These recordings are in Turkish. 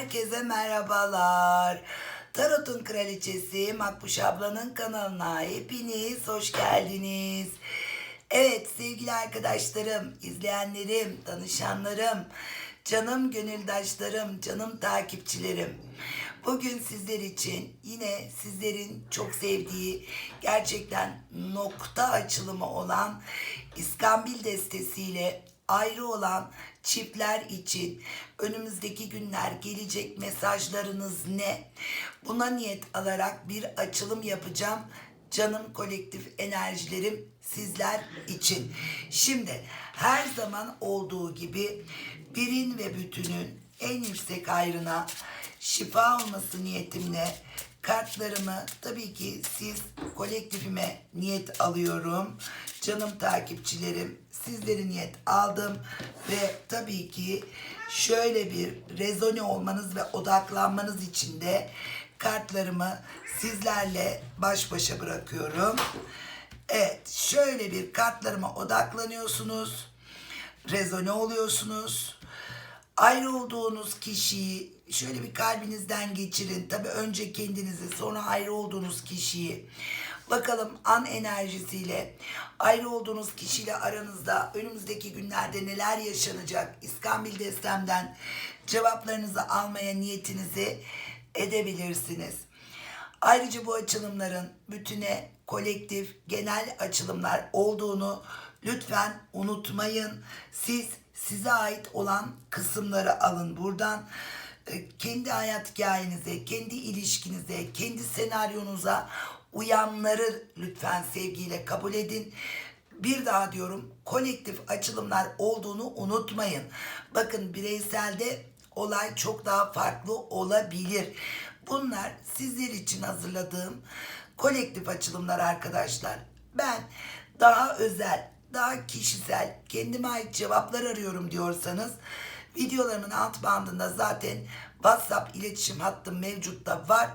Herkese merhabalar. Tarot'un kraliçesi Makbuş ablanın kanalına hepiniz hoş geldiniz. Evet sevgili arkadaşlarım, izleyenlerim, danışanlarım, canım gönüldaşlarım, canım takipçilerim. Bugün sizler için yine sizlerin çok sevdiği gerçekten nokta açılımı olan İskambil destesiyle ayrı olan çiftler için önümüzdeki günler gelecek mesajlarınız ne? Buna niyet alarak bir açılım yapacağım. Canım kolektif enerjilerim sizler için. Şimdi her zaman olduğu gibi birin ve bütünün en yüksek ayrına şifa olması niyetimle kartlarımı tabii ki siz kolektifime niyet alıyorum. Canım takipçilerim sizleri niyet aldım ve tabii ki şöyle bir rezone olmanız ve odaklanmanız için de kartlarımı sizlerle baş başa bırakıyorum. Evet şöyle bir kartlarıma odaklanıyorsunuz. Rezone oluyorsunuz ayrı olduğunuz kişiyi şöyle bir kalbinizden geçirin. Tabii önce kendinizi sonra ayrı olduğunuz kişiyi. Bakalım an enerjisiyle ayrı olduğunuz kişiyle aranızda önümüzdeki günlerde neler yaşanacak? İskambil Destem'den cevaplarınızı almaya niyetinizi edebilirsiniz. Ayrıca bu açılımların bütüne kolektif genel açılımlar olduğunu lütfen unutmayın. Siz size ait olan kısımları alın buradan. E, Kendi hayat hikayenize, kendi ilişkinize, kendi senaryonuza uyanları lütfen sevgiyle kabul edin. Bir daha diyorum kolektif açılımlar olduğunu unutmayın. Bakın bireyselde olay çok daha farklı olabilir. Bunlar sizler için hazırladığım kolektif açılımlar arkadaşlar. Ben daha özel, daha kişisel, kendime ait cevaplar arıyorum diyorsanız videolarımın alt bandında zaten WhatsApp iletişim hattım mevcutta var.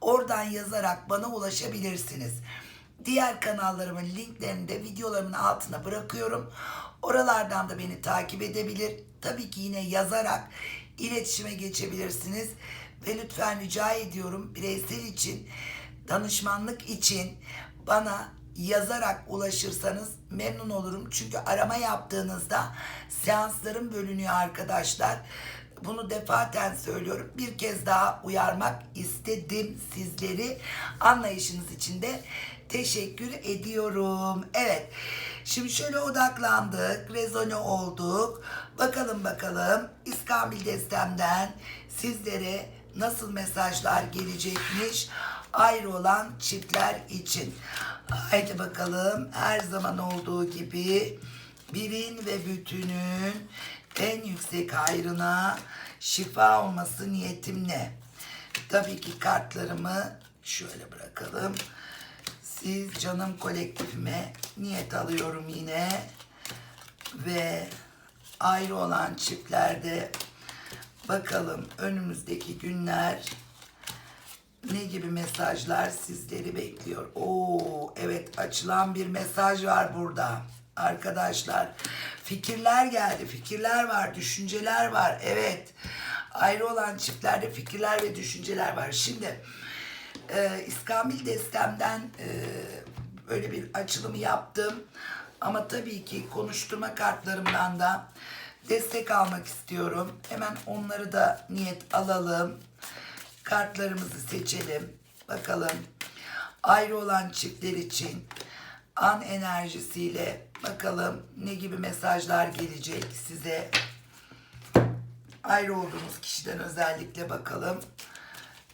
Oradan yazarak bana ulaşabilirsiniz. Diğer kanallarımın linklerini de videolarımın altına bırakıyorum. Oralardan da beni takip edebilir. Tabii ki yine yazarak iletişime geçebilirsiniz. Ve lütfen rica ediyorum bireysel için, danışmanlık için bana yazarak ulaşırsanız memnun olurum. Çünkü arama yaptığınızda seanslarım bölünüyor arkadaşlar. Bunu defaten söylüyorum. Bir kez daha uyarmak istedim sizleri. Anlayışınız için de teşekkür ediyorum. Evet. Şimdi şöyle odaklandık. Rezone olduk. Bakalım bakalım İskambil Destem'den sizlere nasıl mesajlar gelecekmiş ayrı olan çiftler için. Haydi bakalım her zaman olduğu gibi birin ve bütünün en yüksek hayrına şifa olması niyetimle. Tabii ki kartlarımı şöyle bırakalım. Siz canım kolektifime niyet alıyorum yine. Ve ayrı olan çiftlerde bakalım önümüzdeki günler ne gibi mesajlar sizleri bekliyor? Oo evet açılan bir mesaj var burada. Arkadaşlar fikirler geldi. Fikirler var, düşünceler var. Evet. Ayrı olan çiftlerde fikirler ve düşünceler var. Şimdi e, İskambil Destem'den e, böyle bir açılımı yaptım. Ama tabii ki konuşturma kartlarımdan da destek almak istiyorum. Hemen onları da niyet alalım kartlarımızı seçelim. Bakalım ayrı olan çiftler için an enerjisiyle bakalım ne gibi mesajlar gelecek size. Ayrı olduğunuz kişiden özellikle bakalım.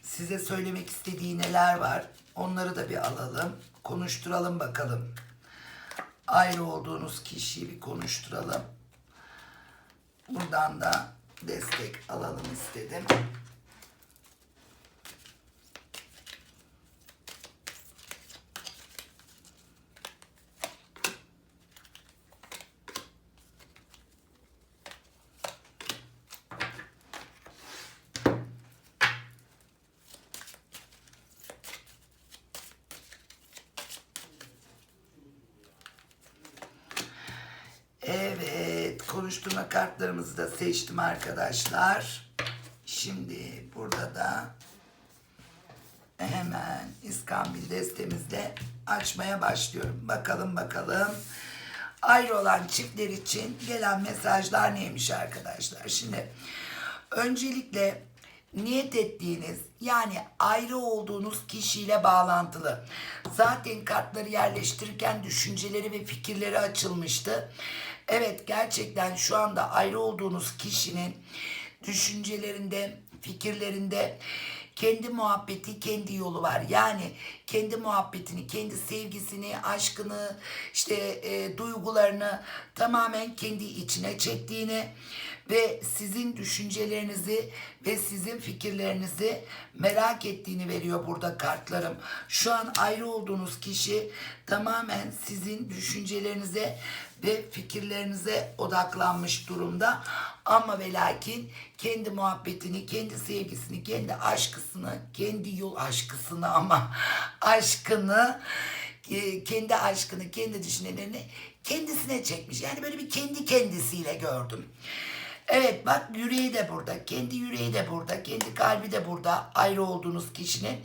Size söylemek istediği neler var? Onları da bir alalım. Konuşturalım bakalım. Ayrı olduğunuz kişiyi bir konuşturalım. Buradan da destek alalım istedim. Evet, konuşturma kartlarımızı da seçtim arkadaşlar. Şimdi burada da hemen İskambil destemizle açmaya başlıyorum. Bakalım bakalım. Ayrı olan çiftler için gelen mesajlar neymiş arkadaşlar? Şimdi öncelikle niyet ettiğiniz yani ayrı olduğunuz kişiyle bağlantılı. Zaten kartları yerleştirirken düşünceleri ve fikirleri açılmıştı. Evet gerçekten şu anda ayrı olduğunuz kişinin düşüncelerinde, fikirlerinde kendi muhabbeti, kendi yolu var. Yani kendi muhabbetini, kendi sevgisini, aşkını, işte e, duygularını tamamen kendi içine çektiğini ve sizin düşüncelerinizi ve sizin fikirlerinizi merak ettiğini veriyor burada kartlarım. Şu an ayrı olduğunuz kişi tamamen sizin düşüncelerinize ve fikirlerinize odaklanmış durumda. Ama ve lakin kendi muhabbetini, kendi sevgisini, kendi aşkısını, kendi yol aşkısını ama aşkını, e, kendi aşkını, kendi düşüncelerini kendisine çekmiş. Yani böyle bir kendi kendisiyle gördüm. Evet bak yüreği de burada, kendi yüreği de burada, kendi kalbi de burada ayrı olduğunuz kişinin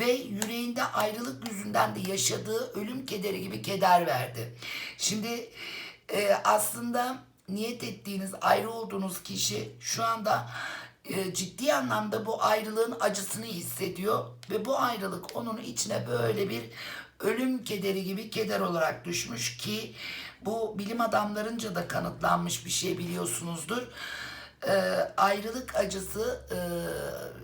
ve yüreğinde ayrılık yüzünden de yaşadığı ölüm kederi gibi keder verdi. Şimdi e, aslında niyet ettiğiniz ayrı olduğunuz kişi şu anda e, ciddi anlamda bu ayrılığın acısını hissediyor ve bu ayrılık onun içine böyle bir ölüm kederi gibi keder olarak düşmüş ki bu bilim adamlarınca da kanıtlanmış bir şey biliyorsunuzdur. Ee, ayrılık acısı e,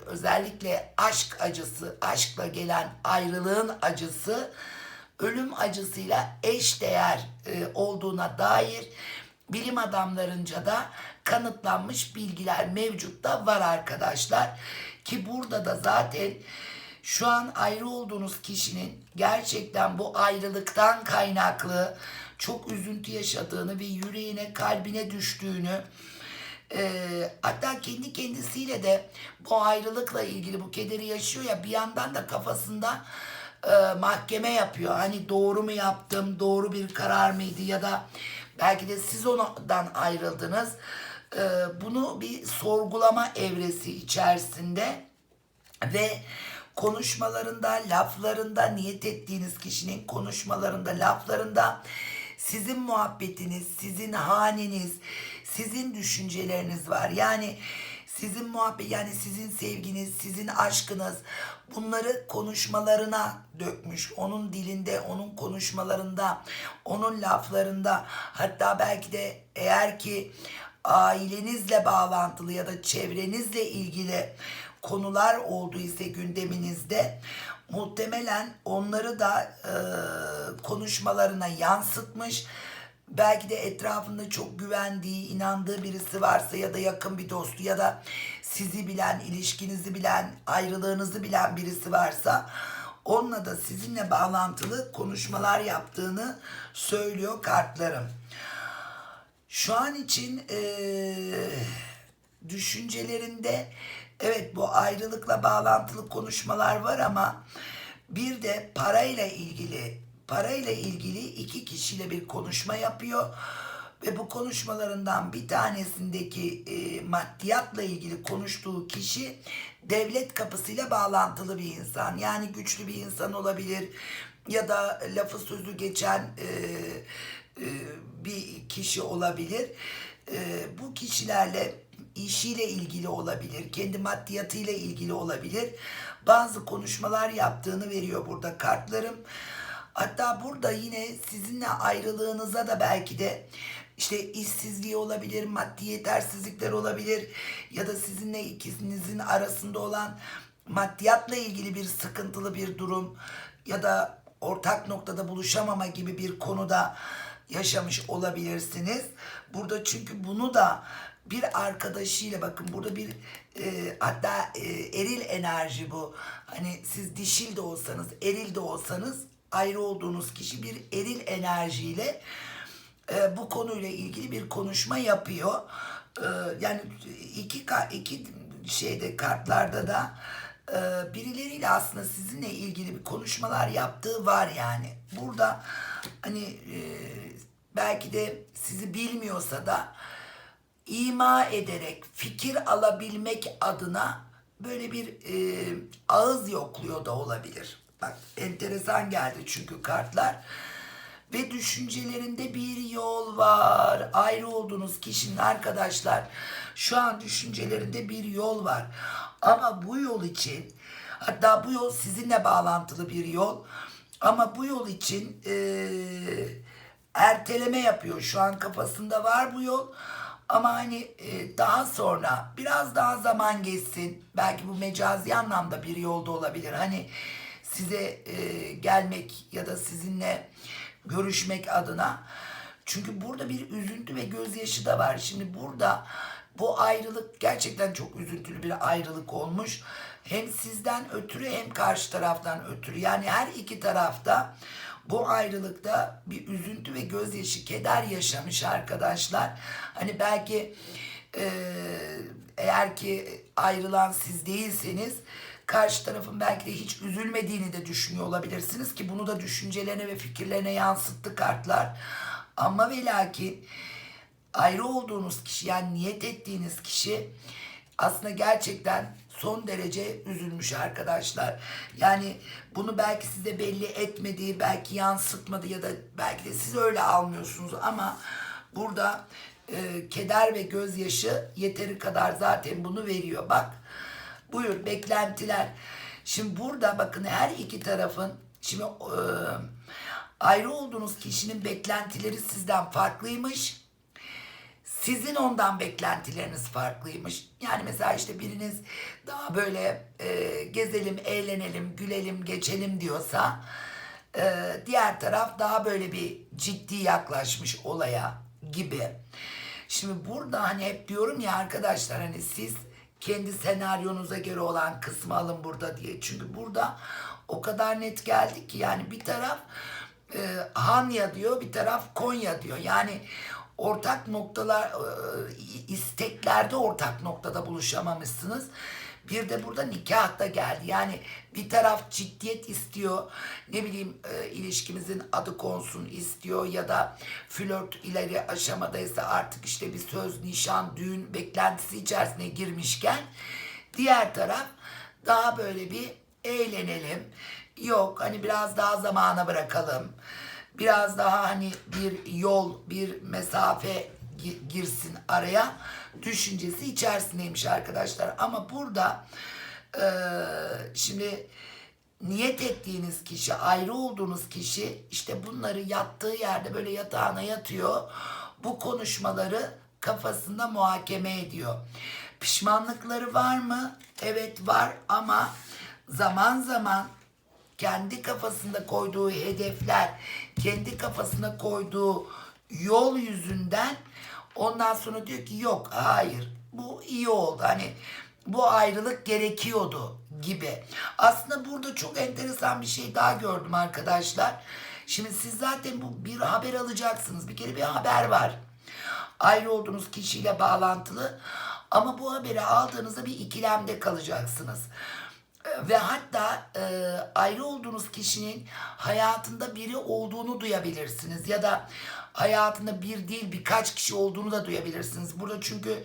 özellikle aşk acısı, aşkla gelen ayrılığın acısı ölüm acısıyla eş değer e, olduğuna dair bilim adamlarınca da kanıtlanmış bilgiler mevcut da var arkadaşlar. Ki burada da zaten şu an ayrı olduğunuz kişinin gerçekten bu ayrılıktan kaynaklı çok üzüntü yaşadığını ve yüreğine kalbine düştüğünü e, hatta kendi kendisiyle de bu ayrılıkla ilgili bu kederi yaşıyor ya bir yandan da kafasında e, mahkeme yapıyor. Hani doğru mu yaptım, doğru bir karar mıydı ya da belki de siz ondan ayrıldınız. E, bunu bir sorgulama evresi içerisinde ve konuşmalarında, laflarında, niyet ettiğiniz kişinin konuşmalarında, laflarında sizin muhabbetiniz, sizin haneniz, sizin düşünceleriniz var. Yani sizin muhabbet yani sizin sevginiz, sizin aşkınız bunları konuşmalarına dökmüş. Onun dilinde, onun konuşmalarında, onun laflarında hatta belki de eğer ki ailenizle bağlantılı ya da çevrenizle ilgili konular olduysa gündeminizde muhtemelen onları da e, konuşmalarına yansıtmış. Belki de etrafında çok güvendiği, inandığı birisi varsa ya da yakın bir dostu ya da sizi bilen, ilişkinizi bilen, ayrılığınızı bilen birisi varsa onunla da sizinle bağlantılı konuşmalar yaptığını söylüyor kartlarım. Şu an için eee düşüncelerinde evet bu ayrılıkla bağlantılı konuşmalar var ama bir de parayla ilgili parayla ilgili iki kişiyle bir konuşma yapıyor ve bu konuşmalarından bir tanesindeki e, maddiyatla ilgili konuştuğu kişi devlet kapısıyla bağlantılı bir insan. Yani güçlü bir insan olabilir ya da lafı sözü geçen e, e, bir kişi olabilir. E, bu kişilerle işiyle ilgili olabilir, kendi maddiyatıyla ilgili olabilir. Bazı konuşmalar yaptığını veriyor burada kartlarım. Hatta burada yine sizinle ayrılığınıza da belki de işte işsizliği olabilir, maddi yetersizlikler olabilir ya da sizinle ikinizin arasında olan maddiyatla ilgili bir sıkıntılı bir durum ya da ortak noktada buluşamama gibi bir konuda yaşamış olabilirsiniz. Burada çünkü bunu da bir arkadaşıyla bakın burada bir e, hatta e, eril enerji bu. Hani siz dişil de olsanız, eril de olsanız ayrı olduğunuz kişi bir eril enerjiyle e, bu konuyla ilgili bir konuşma yapıyor. E, yani iki iki şeyde kartlarda da e, birileriyle aslında sizinle ilgili bir konuşmalar yaptığı var yani. Burada hani e, belki de sizi bilmiyorsa da ima ederek fikir alabilmek adına böyle bir e, ağız yokluyor da olabilir. Bak enteresan geldi çünkü kartlar. Ve düşüncelerinde bir yol var. Ayrı olduğunuz kişinin arkadaşlar şu an düşüncelerinde bir yol var. Ama bu yol için hatta bu yol sizinle bağlantılı bir yol. Ama bu yol için eee erteleme yapıyor. Şu an kafasında var bu yol. Ama hani e, daha sonra biraz daha zaman geçsin. Belki bu mecazi anlamda bir yolda olabilir. Hani size e, gelmek ya da sizinle görüşmek adına. Çünkü burada bir üzüntü ve gözyaşı da var. Şimdi burada bu ayrılık gerçekten çok üzüntülü bir ayrılık olmuş. Hem sizden ötürü hem karşı taraftan ötürü. Yani her iki tarafta bu ayrılıkta bir üzüntü ve gözyaşı, keder yaşamış arkadaşlar. Hani belki e, eğer ki ayrılan siz değilseniz karşı tarafın belki de hiç üzülmediğini de düşünüyor olabilirsiniz ki bunu da düşüncelerine ve fikirlerine yansıttı kartlar. Ama ve lakin ayrı olduğunuz kişi yani niyet ettiğiniz kişi aslında gerçekten son derece üzülmüş arkadaşlar. Yani bunu belki size belli etmedi, belki yansıtmadı ya da belki de siz öyle almıyorsunuz ama burada e, keder ve gözyaşı yeteri kadar zaten bunu veriyor. Bak buyur beklentiler. Şimdi burada bakın her iki tarafın şimdi e, ayrı olduğunuz kişinin beklentileri sizden farklıymış sizin ondan beklentileriniz farklıymış. Yani mesela işte biriniz daha böyle e, gezelim, eğlenelim, gülelim, geçelim diyorsa e, diğer taraf daha böyle bir ciddi yaklaşmış olaya gibi. Şimdi burada hani hep diyorum ya arkadaşlar hani siz kendi senaryonuza göre olan kısmı alın burada diye. Çünkü burada o kadar net geldi ki yani bir taraf e, Hanya diyor bir taraf Konya diyor. Yani ortak noktalar e, isteklerde ortak noktada buluşamamışsınız. Bir de burada nikah da geldi. Yani bir taraf ciddiyet istiyor. Ne bileyim e, ilişkimizin adı konsun istiyor ya da flört ileri aşamadaysa artık işte bir söz, nişan, düğün beklentisi içerisine girmişken diğer taraf daha böyle bir eğlenelim. Yok hani biraz daha zamana bırakalım biraz daha hani bir yol, bir mesafe girsin araya düşüncesi içerisindeymiş arkadaşlar. Ama burada e, şimdi niyet ettiğiniz kişi, ayrı olduğunuz kişi işte bunları yattığı yerde böyle yatağına yatıyor. Bu konuşmaları kafasında muhakeme ediyor. Pişmanlıkları var mı? Evet var ama zaman zaman kendi kafasında koyduğu hedefler, kendi kafasına koyduğu yol yüzünden ondan sonra diyor ki yok hayır bu iyi oldu. Hani bu ayrılık gerekiyordu gibi. Aslında burada çok enteresan bir şey daha gördüm arkadaşlar. Şimdi siz zaten bu bir haber alacaksınız. Bir kere bir haber var. Ayrı olduğunuz kişiyle bağlantılı. Ama bu haberi aldığınızda bir ikilemde kalacaksınız ve hatta e, ayrı olduğunuz kişinin hayatında biri olduğunu duyabilirsiniz ya da hayatında bir değil birkaç kişi olduğunu da duyabilirsiniz. Burada çünkü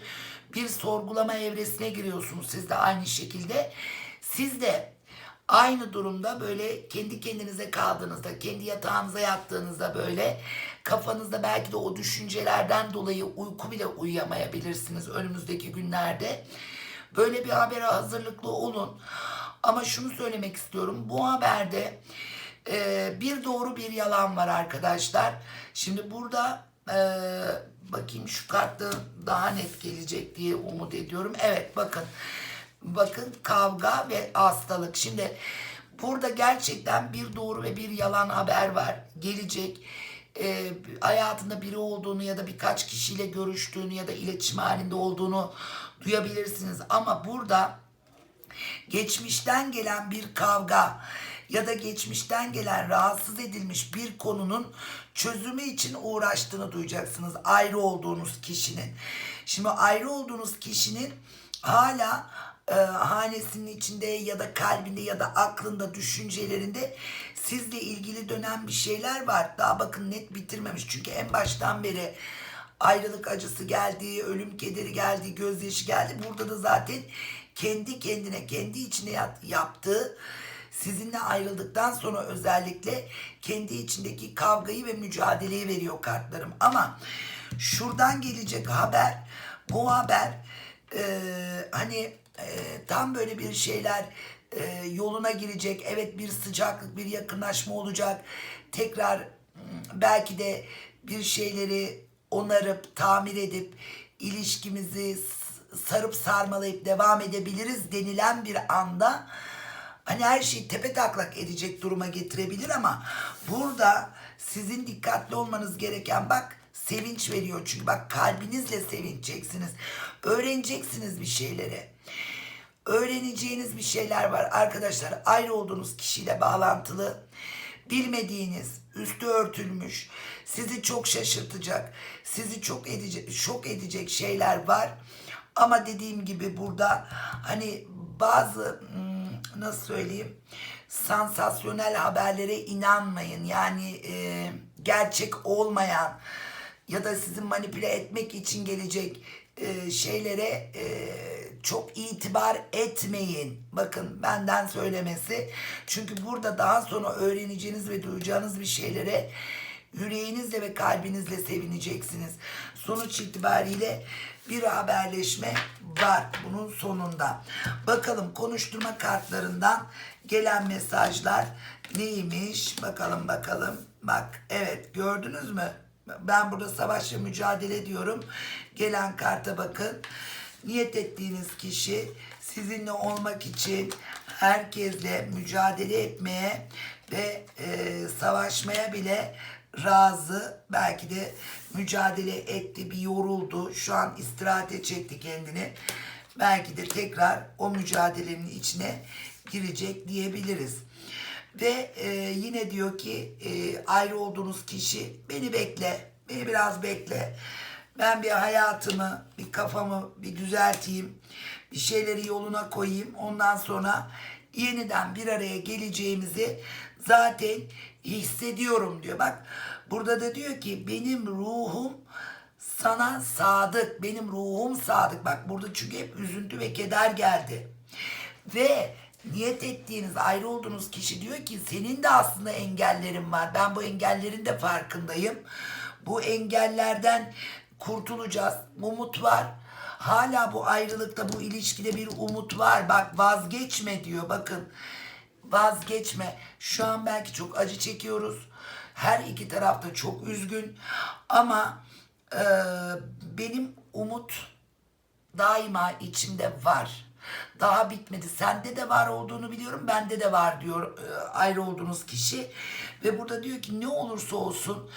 bir sorgulama evresine giriyorsunuz siz de aynı şekilde. Siz de aynı durumda böyle kendi kendinize kaldığınızda, kendi yatağınıza yattığınızda böyle kafanızda belki de o düşüncelerden dolayı uyku bile uyuyamayabilirsiniz önümüzdeki günlerde. Böyle bir habere hazırlıklı olun. Ama şunu söylemek istiyorum. Bu haberde e, bir doğru bir yalan var arkadaşlar. Şimdi burada e, bakayım şu kartta daha net gelecek diye umut ediyorum. Evet bakın. Bakın kavga ve hastalık. Şimdi burada gerçekten bir doğru ve bir yalan haber var. Gelecek e, hayatında biri olduğunu ya da birkaç kişiyle görüştüğünü ya da iletişim halinde olduğunu duyabilirsiniz. Ama burada geçmişten gelen bir kavga ya da geçmişten gelen rahatsız edilmiş bir konunun çözümü için uğraştığını duyacaksınız ayrı olduğunuz kişinin. Şimdi ayrı olduğunuz kişinin hala e, hanesinin içinde ya da kalbinde ya da aklında, düşüncelerinde sizle ilgili dönen bir şeyler var. Daha bakın net bitirmemiş. Çünkü en baştan beri ayrılık acısı geldi, ölüm kederi geldi, gözyaşı geldi. Burada da zaten kendi kendine, kendi içine yaptığı sizinle ayrıldıktan sonra özellikle kendi içindeki kavgayı ve mücadeleyi veriyor kartlarım. Ama şuradan gelecek haber, bu haber e, hani e, tam böyle bir şeyler e, yoluna girecek. Evet bir sıcaklık, bir yakınlaşma olacak. Tekrar hmm, belki de bir şeyleri onarıp, tamir edip ilişkimizi sarıp sarmalayıp devam edebiliriz denilen bir anda hani her şeyi tepe taklak edecek duruma getirebilir ama burada sizin dikkatli olmanız gereken bak sevinç veriyor çünkü bak kalbinizle sevineceksiniz. Öğreneceksiniz bir şeyleri. Öğreneceğiniz bir şeyler var arkadaşlar. Ayrı olduğunuz kişiyle bağlantılı bilmediğiniz, üstü örtülmüş, sizi çok şaşırtacak, sizi çok edecek, şok edecek şeyler var. Ama dediğim gibi burada hani bazı hmm, nasıl söyleyeyim sansasyonel haberlere inanmayın. Yani e, gerçek olmayan ya da sizi manipüle etmek için gelecek e, şeylere e, çok itibar etmeyin. Bakın benden söylemesi. Çünkü burada daha sonra öğreneceğiniz ve duyacağınız bir şeylere yüreğinizle ve kalbinizle sevineceksiniz. Sonuç itibariyle bir haberleşme var bunun sonunda. Bakalım konuşturma kartlarından gelen mesajlar neymiş? Bakalım bakalım. Bak evet gördünüz mü? Ben burada savaş ve mücadele diyorum. Gelen karta bakın. Niyet ettiğiniz kişi sizinle olmak için herkesle mücadele etmeye ve e, savaşmaya bile razı. Belki de mücadele etti, bir yoruldu. Şu an istirahate çekti kendini. Belki de tekrar o mücadelenin içine girecek diyebiliriz. Ve e, yine diyor ki e, ayrı olduğunuz kişi beni bekle, beni biraz bekle. Ben bir hayatımı, bir kafamı bir düzelteyim, bir şeyleri yoluna koyayım. Ondan sonra yeniden bir araya geleceğimizi zaten hissediyorum diyor. Bak burada da diyor ki benim ruhum sana sadık, benim ruhum sadık. Bak burada çünkü hep üzüntü ve keder geldi. Ve niyet ettiğiniz, ayrı olduğunuz kişi diyor ki senin de aslında engellerin var. Ben bu engellerin de farkındayım. Bu engellerden kurtulacağız. Umut var. Hala bu ayrılıkta, bu ilişkide bir umut var. Bak vazgeçme diyor. Bakın vazgeçme. Şu an belki çok acı çekiyoruz. Her iki taraf da çok üzgün. Ama e, benim umut daima içimde var. Daha bitmedi. Sende de var olduğunu biliyorum. Bende de var diyor e, ayrı olduğunuz kişi. Ve burada diyor ki ne olursa olsun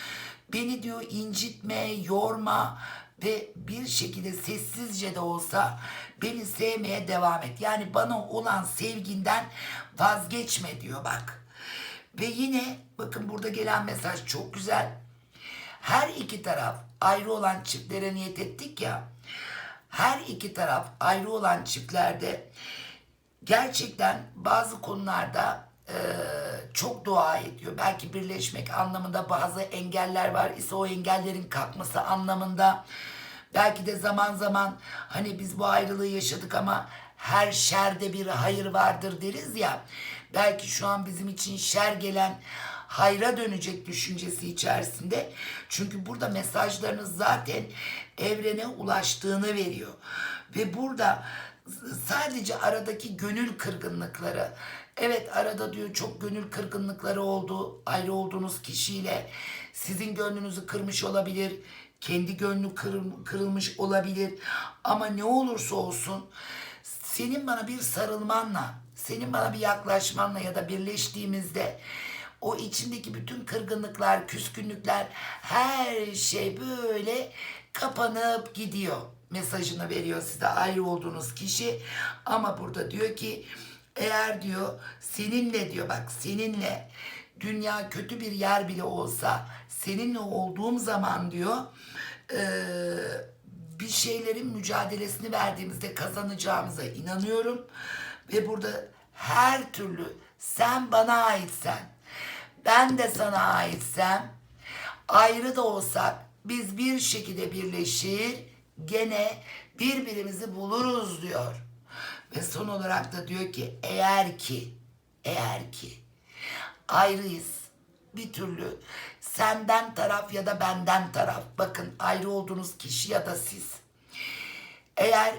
beni diyor incitme, yorma ve bir şekilde sessizce de olsa beni sevmeye devam et. Yani bana olan sevginden vazgeçme diyor bak. Ve yine bakın burada gelen mesaj çok güzel. Her iki taraf ayrı olan çiftlere niyet ettik ya. Her iki taraf ayrı olan çiftlerde gerçekten bazı konularda e, çok dua ediyor. Belki birleşmek anlamında bazı engeller var ise o engellerin kalkması anlamında. Belki de zaman zaman hani biz bu ayrılığı yaşadık ama her şerde bir hayır vardır deriz ya. Belki şu an bizim için şer gelen hayra dönecek düşüncesi içerisinde. Çünkü burada mesajlarınız zaten evrene ulaştığını veriyor. Ve burada sadece aradaki gönül kırgınlıkları evet arada diyor çok gönül kırgınlıkları oldu ayrı olduğunuz kişiyle sizin gönlünüzü kırmış olabilir kendi gönlü kır- kırılmış olabilir ama ne olursa olsun senin bana bir sarılmanla senin bana bir yaklaşmanla ya da birleştiğimizde o içindeki bütün kırgınlıklar, küskünlükler her şey böyle kapanıp gidiyor mesajını veriyor size ayrı olduğunuz kişi. Ama burada diyor ki eğer diyor seninle diyor bak seninle dünya kötü bir yer bile olsa seninle olduğum zaman diyor eee, bir şeylerin mücadelesini verdiğimizde kazanacağımıza inanıyorum. Ve burada her türlü sen bana aitsen, ben de sana aitsem, ayrı da olsak biz bir şekilde birleşir gene birbirimizi buluruz diyor. Ve son olarak da diyor ki eğer ki eğer ki ayrıyız bir türlü senden taraf ya da benden taraf. Bakın ayrı olduğunuz kişi ya da siz. Eğer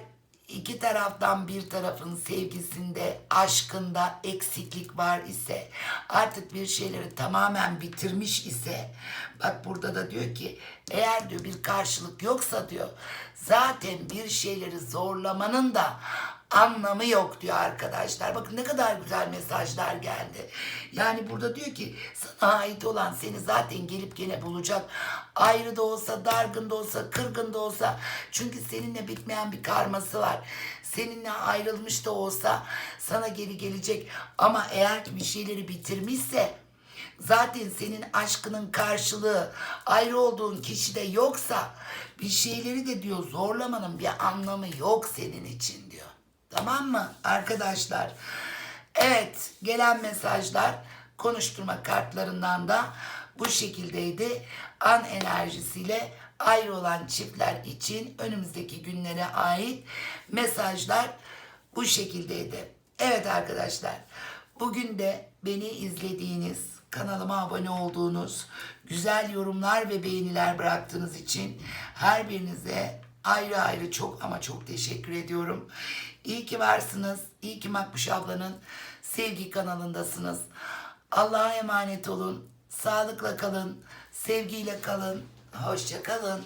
iki taraftan bir tarafın sevgisinde, aşkında eksiklik var ise, artık bir şeyleri tamamen bitirmiş ise, bak burada da diyor ki, eğer diyor bir karşılık yoksa diyor, zaten bir şeyleri zorlamanın da anlamı yok diyor arkadaşlar. Bakın ne kadar güzel mesajlar geldi. Yani burada diyor ki sana ait olan seni zaten gelip gene bulacak. Ayrı da olsa, dargın da olsa, kırgın da olsa. Çünkü seninle bitmeyen bir karması var. Seninle ayrılmış da olsa sana geri gelecek. Ama eğer bir şeyleri bitirmişse zaten senin aşkının karşılığı ayrı olduğun kişide yoksa bir şeyleri de diyor zorlamanın bir anlamı yok senin için diyor. Tamam mı arkadaşlar? Evet gelen mesajlar konuşturma kartlarından da bu şekildeydi. An enerjisiyle ayrı olan çiftler için önümüzdeki günlere ait mesajlar bu şekildeydi. Evet arkadaşlar bugün de beni izlediğiniz, kanalıma abone olduğunuz, güzel yorumlar ve beğeniler bıraktığınız için her birinize ayrı ayrı çok ama çok teşekkür ediyorum. İyi ki varsınız. İyi ki Makbuş ablanın sevgi kanalındasınız. Allah'a emanet olun. Sağlıkla kalın. Sevgiyle kalın. Hoşça kalın.